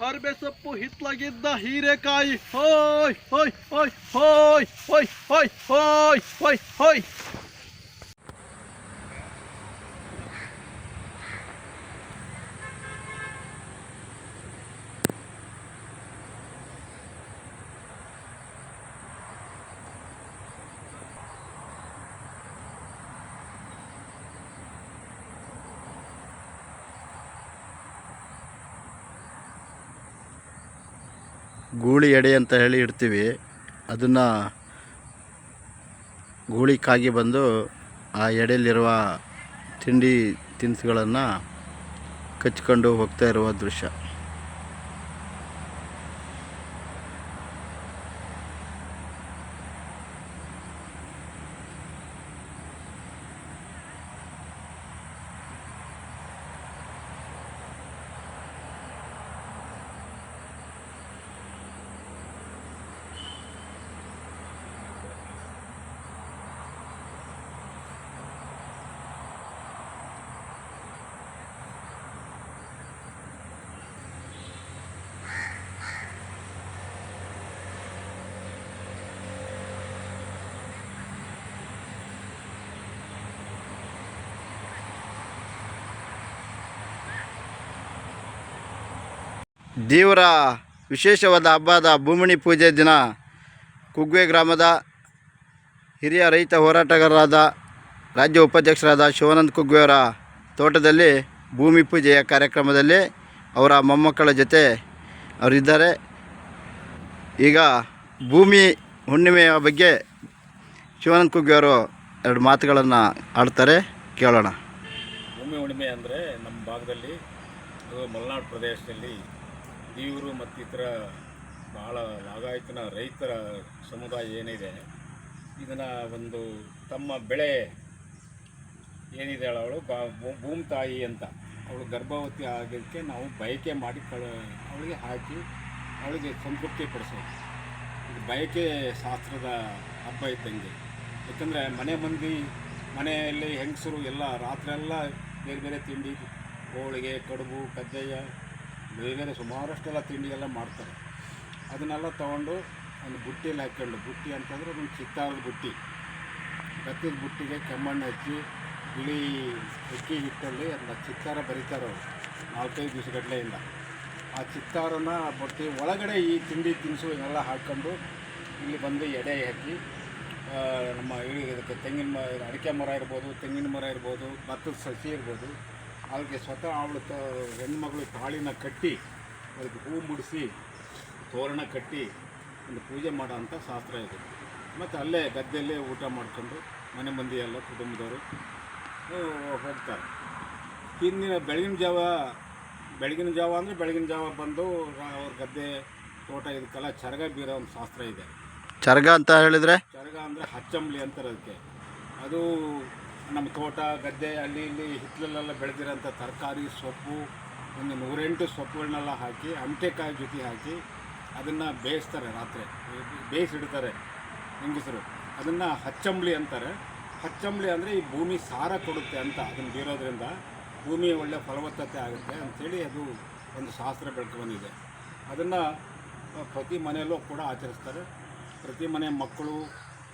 ಹರ್ಬೆ ಸೊಪ್ಪು ಹಿತ್ಲಾಗಿದ್ದ ಹೀರೆಕಾಯಿ ಹೋಯ್ ಹೋಯ್ ಹೋಯ್ ಹೋಯ್ ಹೋಯ್ ಹೋಯ್ ಹೋಯ್ ಹೋಯ್ ಹೋಯ್ ಗೂಳಿ ಎಡೆ ಅಂತ ಹೇಳಿ ಇಡ್ತೀವಿ. ಅದನ್ನು ಗೂಳಿ ಕಾಗಿ ಬಂದು ಆ ಎಡೆಯಲ್ಲಿರುವ ತಿಂಡಿ ತಿನಿಸುಗಳನ್ನು ಕಚ್ಕೊಂಡು ಹೋಗ್ತಾ ಇರುವ ದೃಶ್ಯ. ದೇವರ ವಿಶೇಷವಾದ ಹಬ್ಬದ ಭೂಮಿಣಿ ಪೂಜೆ ದಿನ ಕುಗ್ವೆ ಗ್ರಾಮದ ಹಿರಿಯ ರೈತ ಹೋರಾಟಗಾರರಾದ ರಾಜ್ಯ ಉಪಾಧ್ಯಕ್ಷರಾದ ಶಿವಾನಂದ ಕುಗ್ವೆಯವರ ತೋಟದಲ್ಲಿ ಭೂಮಿ ಪೂಜೆಯ ಕಾರ್ಯಕ್ರಮದಲ್ಲಿ ಅವರ ಮೊಮ್ಮಕ್ಕಳ ಜೊತೆ ಅವರಿದ್ದಾರೆ. ಈಗ ಭೂಮಿ ಹುಣ್ಣಿಮೆಯ ಬಗ್ಗೆ ಶಿವಾನಂದ ಕುಗ್ವೆಯವರು ಎರಡು ಮಾತುಗಳನ್ನು ಆಡ್ತಾರೆ, ಕೇಳೋಣ. ಭೂಮಿ ಹುಣ್ಣಿಮೆ ಅಂದರೆ ನಮ್ಮ ಭಾಗದಲ್ಲಿ ಮಲೆನಾಡು ಪ್ರದೇಶದಲ್ಲಿ ದೇವರು ಮತ್ತಿತರ ಭಾಳ ಲಾಗಾಯಿತನ ರೈತರ ಸಮುದಾಯ ಏನಿದೆ, ಇದನ್ನು ಒಂದು ತಮ್ಮ ಬೆಳೆ ಏನಿದೆ ಅವಳು ಭೂಮಿ ತಾಯಿ ಅಂತ. ಅವಳು ಗರ್ಭವತಿ ಆಗೋದಕ್ಕೆ ನಾವು ಬಯಕೆ ಮಾಡಿ ಕಳ, ಅವಳಿಗೆ ಹಾಕಿ, ಅವಳಿಗೆ ಸಂತೃಪ್ತಿ ಪಡಿಸೋದು. ಇದು ಬಯಕೆ ಶಾಸ್ತ್ರದ ಹಬ್ಬ ಇದ್ದಂಗೆ. ಯಾಕಂದರೆ ಮನೆ ಮಂದಿ, ಮನೆಯಲ್ಲಿ ಹೆಂಗಸರು ಎಲ್ಲ ರಾತ್ರೆಲ್ಲ ಬೇರೆ ಬೇರೆ ತಿಂಡಿ, ಹೋಳಿಗೆ, ಕಡುಬು, ಕಜ್ಜಾಯ ಬೇರೆ ಸುಮಾರಷ್ಟೆಲ್ಲ ತಿಂಡಿ ಎಲ್ಲ ಮಾಡ್ತಾರೆ. ಅದನ್ನೆಲ್ಲ ತೊಗೊಂಡು ಒಂದು ಬುಟ್ಟಿಯಲ್ಲಿ ಹಾಕ್ಕೊಂಡು, ಬುಟ್ಟಿ ಅಂತಂದರೆ ಒಂದು ಚಿತ್ತಾರದ ಬುಟ್ಟಿ. ಕತ್ತಿದ ಬುಟ್ಟಿಗೆ ಕೆಮ್ಮಣ್ಣು ಹಚ್ಚಿ, ಬಿಳಿ ಅಕ್ಕಿ ಹಿಟ್ಟಲ್ಲಿ ಅದನ್ನ ಚಿತ್ತಾರ ಬರೀತಾರೆ ಅವರು, ನಾಲ್ಕೈದು ದಿವಸಗಟ್ಟಲೆಯಿಂದ ಆ ಚಿತ್ತಾರನ ಬುಟ್ಟಿ ಒಳಗಡೆ ಈ ತಿಂಡಿ ತಿನಿಸು ಎಲ್ಲ ಹಾಕ್ಕೊಂಡು ಇಲ್ಲಿ ಬಂದು ಎಡೆ ಹಾಕಿ ನಮ್ಮ ಇದಕ್ಕೆ ತೆಂಗಿನ ಅಡಿಕೆ ಮರ ಇರ್ಬೋದು, ತೆಂಗಿನ ಮರ ಇರ್ಬೋದು, ಭತ್ತದ ಸಸಿ ಇರ್ಬೋದು ಅದಕ್ಕೆ ಸ್ವತಃ ಅವಳು ತ ಹೆಣ್ಮಗಳು ತಾಳಿನ ಕಟ್ಟಿ ಅದಕ್ಕೆ ಹೂ ಮುಡಿಸಿ ತೋರಣ ಕಟ್ಟಿ ಒಂದು ಪೂಜೆ ಮಾಡೋ ಅಂಥ ಶಾಸ್ತ್ರ ಇದೆ. ಮತ್ತು ಅಲ್ಲೇ ಗದ್ದೆಯಲ್ಲೇ ಊಟ ಮಾಡಿಕೊಂಡು ಮನೆ ಮಂದಿ ಎಲ್ಲ ಕುಟುಂಬದವರು ಹೋಗ್ತಾರೆ. ಹಿಂದಿನ ಬೆಳಗಿನ ಜಾವ ಬೆಳಗಿನ ಜಾವ ಅಂದರೆ ಬೆಳಗಿನ ಜಾವ ಬಂದು ಅವ್ರ ಗದ್ದೆ ತೋಟ ಇದಕ್ಕೆಲ್ಲ ಚರಗ ಬೀರೋ ಒಂದು ಶಾಸ್ತ್ರ ಇದೆ. ಚರಗ ಅಂತ ಹೇಳಿದರೆ? ಚರಗ ಅಂದರೆ ಹಚ್ಚಂಬ್ಲಿ ಅಂತಾರೆ ಅದಕ್ಕೆ. ಅದು ನಮ್ಮ ತೋಟ, ಗದ್ದೆ ಅಲ್ಲಿ ಇಲ್ಲಿ ಹಿತ್ತಲಲ್ಲೆಲ್ಲ ಬೆಳೆದಿರೋಂಥ ತರಕಾರಿ, ಸೊಪ್ಪು, ಒಂದು ನೂರೆಂಟು ಸೊಪ್ಪುಗಳನ್ನೆಲ್ಲ ಹಾಕಿ, ಅಮಟೆಕಾಯಿ ಜೊತೆ ಹಾಕಿ ಅದನ್ನು ಬೇಯಿಸ್ತಾರೆ ರಾತ್ರಿ. ಬೇಯಿಸಿಡ್ತಾರೆ ಹೆಂಗಸರು. ಅದನ್ನು ಹಚ್ಚಂಬಳಿ ಅಂತಾರೆ. ಹಚ್ಚಂಬಳಿ ಅಂದರೆ ಈ ಭೂಮಿ ಸಾರ ಕೊಡುತ್ತೆ ಅಂತ ಅದನ್ನು ಬೀರೋದ್ರಿಂದ ಭೂಮಿ ಒಳ್ಳೆ ಫಲವತ್ತತೆ ಆಗುತ್ತೆ ಅಂಥೇಳಿ ಅದು ಒಂದು ಶಾಸ್ತ್ರ ಬೆಳ್ಕೊಂಬಂದಿದೆ ಅದನ್ನು ಪ್ರತಿ ಮನೆಯಲ್ಲೂ ಕೂಡ ಆಚರಿಸ್ತಾರೆ. ಪ್ರತಿ ಮನೆ ಮಕ್ಕಳು,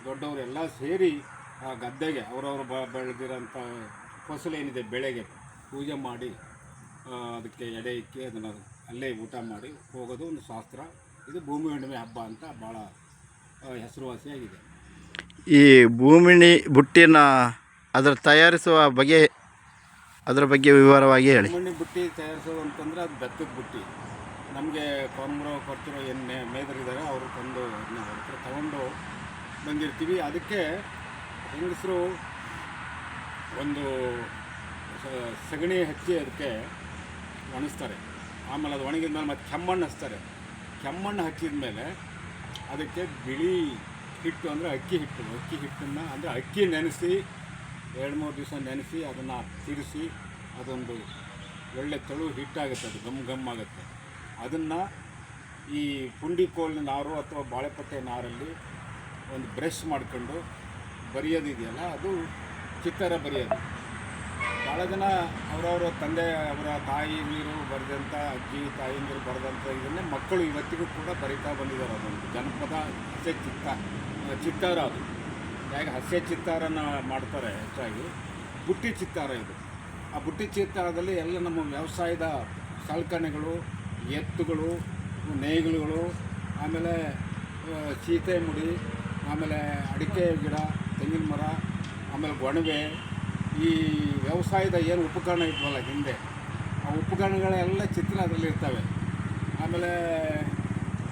ದೊಡ್ಡವರು ಎಲ್ಲ ಸೇರಿ ಆ ಗದ್ದೆಗೆ ಅವರವರು ಬ ಬೆಳೆದಿರೋಂಥ ಫಸಲೇನಿದೆ ಏನಿದೆ ಬೆಳೆಗೆ ಪೂಜೆ ಮಾಡಿ ಅದಕ್ಕೆ ಎಡೆ ಇಕ್ಕಿ ಅದನ್ನು ಅಲ್ಲೇ ಊಟ ಮಾಡಿ ಹೋಗೋದು ಒಂದು ಶಾಸ್ತ್ರ. ಇದು ಭೂಮಿ ಹುಣ್ಣಿಮೆ ಹಬ್ಬ ಅಂತ ಭಾಳ ಹೆಸರುವಾಸಿಯಾಗಿದೆ. ಈ ಭೂಮಿಣಿ ಬುಟ್ಟಿನ ಅದರ ತಯಾರಿಸುವ ಬಗೆ ಅದರ ಬಗ್ಗೆ ವಿವರವಾಗಿ ಹೇಳಿ. ಭೂಮಿ ಬುಟ್ಟಿ ತಯಾರಿಸೋದು ಅಂತಂದರೆ ಅದು ಬೆತ್ತದ ಬುಟ್ಟಿ. ನಮಗೆ ಕೊಂಬರೋ ಕೊಡ್ತಿರೋ ಏನು ಮೇದರಿದ್ದಾರೆ ಅವರು ತಂದು ಅದನ್ನ ತಗೊಂಡು ಬಂದಿರ್ತೀವಿ. ಅದಕ್ಕೆ ಹೆಂಗಸರು ಒಂದು ಸಗಣಿ ಹಚ್ಚಿ ಅದಕ್ಕೆ ಒಣಗಿಸ್ತಾರೆ ಆಮೇಲೆ ಅದು ಒಣಗಿದ ಮೇಲೆ ಮತ್ತೆ ಕೆಮ್ಮಣ್ಣು ಹಚ್ತಾರೆ. ಕೆಮ್ಮಣ್ಣು ಹಚ್ಚಿದ ಮೇಲೆ ಅದಕ್ಕೆ ಬಿಳಿ ಹಿಟ್ಟು ಅಂದರೆ ಅಕ್ಕಿ ಹಿಟ್ಟು, ಅಕ್ಕಿ ಹಿಟ್ಟನ್ನು ಅಂದರೆ ಅಕ್ಕಿ ನೆನೆಸಿ, ಎರಡು ಮೂರು ದಿವಸ ನೆನೆಸಿ ಅದನ್ನು ತಿರುಸಿ ಅದೊಂದು ಒಳ್ಳೆ ತೆಳು ಹಿಟ್ಟಾಗುತ್ತೆ, ಅದು ಗಮ್ ಗಮ್ ಆಗುತ್ತೆ. ಅದನ್ನು ಈ ಪುಂಡಿ ಕೋಲಿನ ನಾರು ಅಥವಾ ಬಾಳೆಪಟ್ಟೆ ನಾರಲ್ಲಿ ಒಂದು ಬ್ರಷ್ ಮಾಡ್ಕೊಂಡು ಬರೆಯೋದು ಇದೆಯಲ್ಲ ಅದು ಚಿತ್ತಾರ ಬರೆಯೋದು. ಭಾಳ ಜನ ಅವರವರ ತಂದೆ, ಅವರ ತಾಯಿಗಳು ಬರೆದಂಥ ಅಜ್ಜಿ, ತಾಯಿಂದಿರು ಬರೆದಂಥ ಇದನ್ನೇ ಮಕ್ಕಳು ಇವತ್ತಿಗೂ ಕೂಡ ಬರಿತಾ ಬಂದಿದ್ದಾರೆ ಅದೊಂದು ಜನಪದ ಹಸ್ಯ ಚಿತ್ತ ಚಿತ್ತಾರ ಅದು. ಹೇಗೆ ಹಾಸ್ಯ ಚಿತ್ತಾರನ ಮಾಡ್ತಾರೆ ಹೆಚ್ಚಾಗಿ, ಬುಟ್ಟಿ ಚಿತ್ತಾರ ಇದು. ಆ ಬುಟ್ಟಿ ಚಿತ್ತಾರದಲ್ಲಿ ಎಲ್ಲ ನಮ್ಮ ವ್ಯವಸಾಯದ ಸಲಕರಣೆಗಳು, ಎತ್ತುಗಳು ನೇಗಿಲುಗಳು ಆಮೇಲೆ ಸೀತೆ ಮುಡಿ, ಆಮೇಲೆ ಅಡಿಕೆ ಗಿಡ ತೆಂಗಿನ ಮರ, ಆಮೇಲೆ ಗೊಣವೆ ಈ ವ್ಯವಸಾಯದ ಏನು ಉಪಕರಣ ಇದ್ವಲ್ಲ ಹಿಂದೆ, ಆ ಉಪಕರಣಗಳೆಲ್ಲ ಚಿತ್ರ ಅದರಲ್ಲಿ ಇರ್ತವೆ. ಆಮೇಲೆ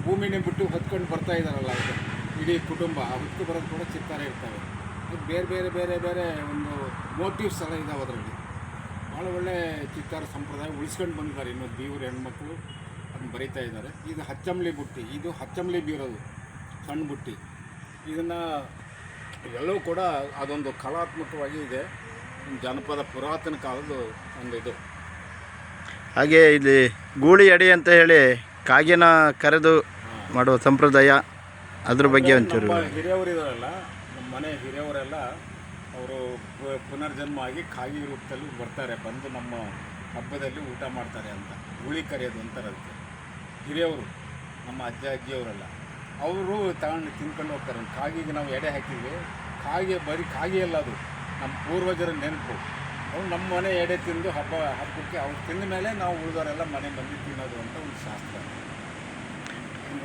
ಭೂಮಿನೇ ಬಿಟ್ಟು ಹೊತ್ಕೊಂಡು ಬರ್ತಾ ಇದ್ದಾರಲ್ಲ ಇದು ಇಡೀ ಕುಟುಂಬ, ಆ ಹೊತ್ತು ಬರೋದು ಕೂಡ ಚಿತ್ತಾರೆ ಇರ್ತವೆ. ಅದು ಬೇರೆ ಬೇರೆ ಬೇರೆ ಬೇರೆ ಒಂದು ಮೋಟಿವ್ಸ್ ಎಲ್ಲ ಇದ್ದಾವೆ ಅದರಲ್ಲಿ. ಭಾಳ ಒಳ್ಳೆ ಚಿತ್ತಾರ ಸಂಪ್ರದಾಯ ಉಳಿಸ್ಕೊಂಡು ಬಂದಿದ್ದಾರೆ ಇನ್ನೊಂದು ಬೀವರು ಹೆಣ್ಮಕ್ಳು ಅದನ್ನು ಬರೀತಾ ಇದ್ದಾರೆ. ಇದು ಹಚ್ಚಂಬಳಿ ಬುಟ್ಟಿ, ಇದು ಹಚ್ಚಂಬಳಿ ಬೀರೋದು, ಸಣ್ಣ ಬುಟ್ಟಿ. ಇದನ್ನು ಎಲ್ಲವೂ ಕೂಡ ಅದೊಂದು ಕಲಾತ್ಮಕವಾಗಿ ಇದೆ. ಜನಪದ ಪುರಾತನ ಕಾಲದ ಒಂದು ಇದು. ಹಾಗೆ ಇಲ್ಲಿ ಗೂಳಿ ಅಡಿ ಅಂತ ಹೇಳಿ ಕಾಗಿನ ಕರೆದು ಮಾಡುವ ಸಂಪ್ರದಾಯ ಅದ್ರ ಬಗ್ಗೆ ಒಂಚೂರು ಹಿರಿಯವರು ಇದಾರಲ್ಲ ನಮ್ಮ ಮನೆ ಹಿರಿಯವರೆಲ್ಲ ಅವರು ಪುನರ್ಜನ್ಮ ಆಗಿ ಕಾಗಿ ರೂಪದಲ್ಲಿ ಬರ್ತಾರೆ ಬಂದು ನಮ್ಮ ಹಬ್ಬದಲ್ಲಿ ಊಟ ಮಾಡ್ತಾರೆ ಅಂತ. ಗೂಳಿ ಕರೆಯೋದು ಅಂತಾರೆ ಅದಕ್ಕೆ. ಹಿರಿಯವರು ನಮ್ಮ ಅಜ್ಜ ಅಜ್ಜಿಯವರೆಲ್ಲ. ಅವರು ತಗೊಂಡು ತಿನ್ಕೊಂಡು ಹೋಗ್ತಾರೆ. ಕಾಗಿಗೆ ನಾವು ಎಡೆ ಹಾಕಿದ್ವಿ. ಕಾಗೆ ಬರೀ ಕಾಗೆ ಅಲ್ಲ ಅದು. ನಮ್ಮ ಪೂರ್ವಜರ ನೆನಪು. ಅವ್ರು ನಮ್ಮ ಮನೆ ಎಡೆ ತಿಂದು ಹಬ್ಬ ಹಬ್ಬಕ್ಕೆ ಅವ್ರು ತಿಂದ ಮೇಲೆ ನಾವು ಉಳಿದವರೆಲ್ಲ ಮನೆ ಬಂದು ತಿನ್ನೋದು ಅಂತ ಒಂದು ಶಾಸ್ತ್ರ.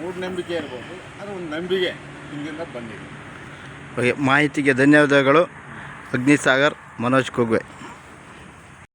ಮೂಢನಂಬಿಕೆ ಇರ್ಬೋದು. ಅದು ಒಂದು ನಂಬಿಕೆ ಹಿಂದಿಂದ ಬಂದಿದೆ. ಮಾಹಿತಿಗೆ ಧನ್ಯವಾದಗಳು. ಅಗ್ನಿಸಾಗರ್, ಮನೋಜ್ ಕುಗ್ವೆ.